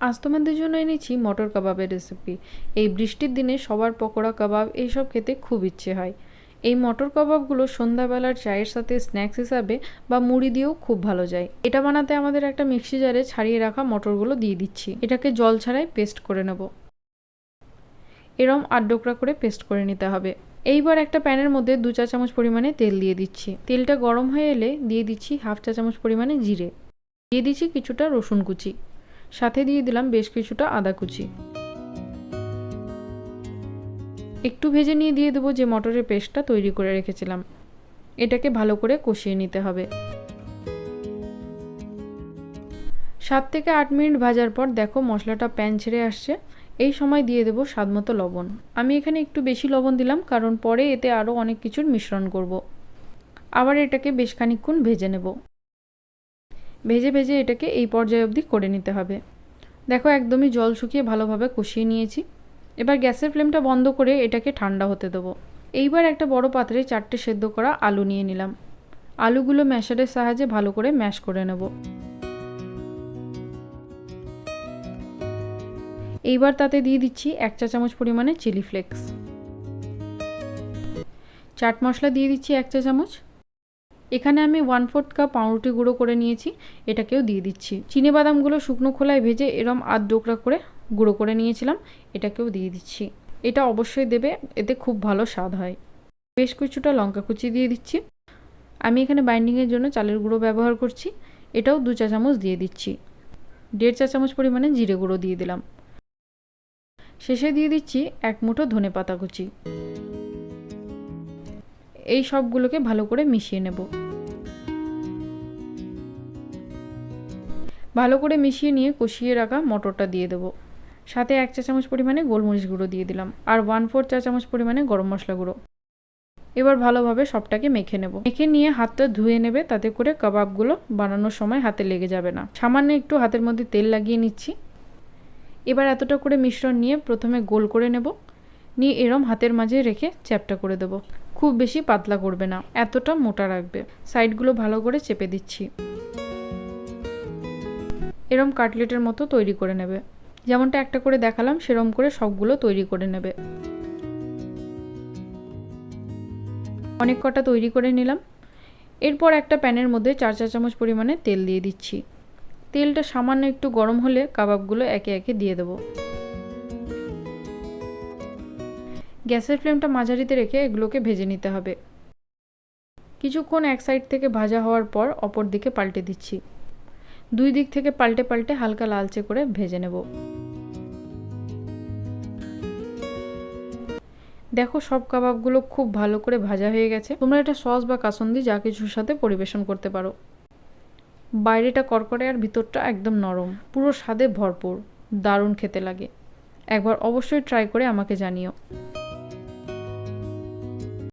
আজ তোমাদের জন্য এনেছি মটর কাবাবের রেসিপি এই বৃষ্টির দিনে সবার পকোড়া কাবাব এইসব খেতে খুব ইচ্ছে হয়। এই মটর কাবাবগুলো সন্ধ্যাবেলার চায়ের সাথে স্ন্যাক্স হিসাবে বা মুড়ি দিয়েও খুব ভালো যায়। এটা বানাতে আমাদের একটা মিক্সি জারে ছাড়িয়ে রাখা মটরগুলো দিয়ে দিচ্ছি। এটাকে জল ছাড়াই পেস্ট করে নেব। এরম আড্ডোকরা করে পেস্ট করে নিতে হবে। এইবার একটা প্যানের মধ্যে দু চা চামচ পরিমাণে তেল দিয়ে দিচ্ছি। তেলটা গরম হয়ে এলে দিয়ে দিচ্ছি হাফ চা চামচ পরিমাণে জিরে। দিয়ে দিচ্ছি কিছুটা রসুন কুচি। সাথে দিয়ে দিলাম বেশ কিছুটা আদা কুচি। একটু ভেজে নিয়ে দিয়ে দেবো যে মটরের পেস্টটা তৈরি করে রেখেছিলাম। এটাকে ভালো করে কষিয়ে নিতে হবে। সাত থেকে আট মিনিট ভাজার পর দেখো মশলাটা প্যান ছেড়ে আসছে। এই সময় দিয়ে দেবো স্বাদমতো লবণ। আমি এখানে একটু বেশি লবণ দিলাম কারণ পরে এতে আরও অনেক কিছুর মিশ্রণ করব। আবার এটাকে বেশ খানিক্ষণ ভেজে নেব। ভেজে ভেজে এটাকে এই পর্যায়ে অবধি করে নিতে হবে। দেখো একদমই জল শুকিয়ে ভালোভাবে কষিয়ে নিয়েছি। এবার গ্যাসের ফ্লেমটা বন্ধ করে এটাকে ঠান্ডা হতে দেবো। এইবার একটা বড় পাত্রে চারটে সেদ্ধ করা আলু নিয়ে নিলাম। আলুগুলো ম্যাশারের সাহায্যে ভালো করে ম্যাশ করে নেব। এইবার তাতে দিয়ে দিচ্ছি এক চা চামচ পরিমাণে চিলি ফ্লেক্স। চাট মশলা দিয়ে দিচ্ছি এক চা চামচ। এখানে আমি ওয়ান ফোর্থ কাপ পাউরুটি গুঁড়ো করে নিয়েছি, এটাকেও দিয়ে দিচ্ছি। চিনে বাদামগুলো শুকনো খোলায় ভেজে এরম আধ ডোকরা করে গুঁড়ো করে নিয়েছিলাম, এটাকেও দিয়ে দিচ্ছি। এটা অবশ্যই দেবে, এতে খুব ভালো স্বাদ হয়। বেশ কিছুটা লঙ্কা কুচি দিয়ে দিচ্ছি। আমি এখানে বাইন্ডিংয়ের জন্য চালের গুঁড়ো ব্যবহার করছি, এটাও দু চা চামচ দিয়ে দিচ্ছি। দেড় চা চামচ পরিমাণে জিরে গুঁড়ো দিয়ে দিলাম। শেষে দিয়ে দিচ্ছি এক মুঠো ধনে পাতা কুচি। এই সবগুলোকে ভালো করে মিশিয়ে নেব। ভালো করে মিশিয়ে নিয়ে কষিয়ে রাখা মটরটা দিয়ে দেবো। সাথে এক চা চামচ পরিমাণে গোলমরিচ গুঁড়ো দিয়ে দিলাম আর ওয়ান ফোর চা চামচ পরিমাণে গরম মশলা গুঁড়ো। এবার ভালোভাবে সবটাকে মেখে নেব। মেখে নিয়ে হাতটা ধুয়ে নেবে, তাতে করে কাবাবগুলো বানানোর সময় হাতে লেগে যাবে না। সামান্য একটু হাতের মধ্যে তেল লাগিয়ে নিচ্ছি। এবার এতটা করে মিশ্রণ নিয়ে প্রথমে গোল করে নেব। নিয়ে এরম হাতের মাঝে রেখে চ্যাপটা করে দেবো। খুব বেশি পাতলা করবে না, এতটা মোটা রাখবে। সাইডগুলো ভালো করে চেপে দিচ্ছি। এরম কাটলেটের মতো তৈরি করে নেবে। যেমনটা একটা করে দেখালাম, সেরম করে সবগুলো তৈরি করে নেবে। অনেক কটা তৈরি করে নিলাম। এরপর একটা প্যানের মধ্যে চার চা চামচ পরিমাণে তেল দিয়ে দিচ্ছি। তেলটা সামান্য একটু গরম হলে কাবাবগুলো একে একে দিয়ে দেবো। গ্যাসের ফ্লেমটা মাঝারিতে রেখে এগুলোকে ভেজে নিতে হবে। কিছুক্ষণ এক সাইড থেকে ভাজা হওয়ার পর অপর দিকে পাল্টে দিচ্ছি। দুই দিক থেকে পাল্টে পাল্টে হালকা লালচে করে ভেজে নেব। দেখো, সব কাবাবগুলো খুব ভালো করে ভাজা হয়ে গেছে। তোমরা এটা সস বা কাসন্দি যা কিছুর সাথে পরিবেশন করতে পারো। বাইরেটা কড়কড়ে আর ভিতরটা একদম নরম। পুরো স্বাদে ভরপুর। দারুণ খেতে লাগে। একবার অবশ্যই ট্রাই করে আমাকে জানিও।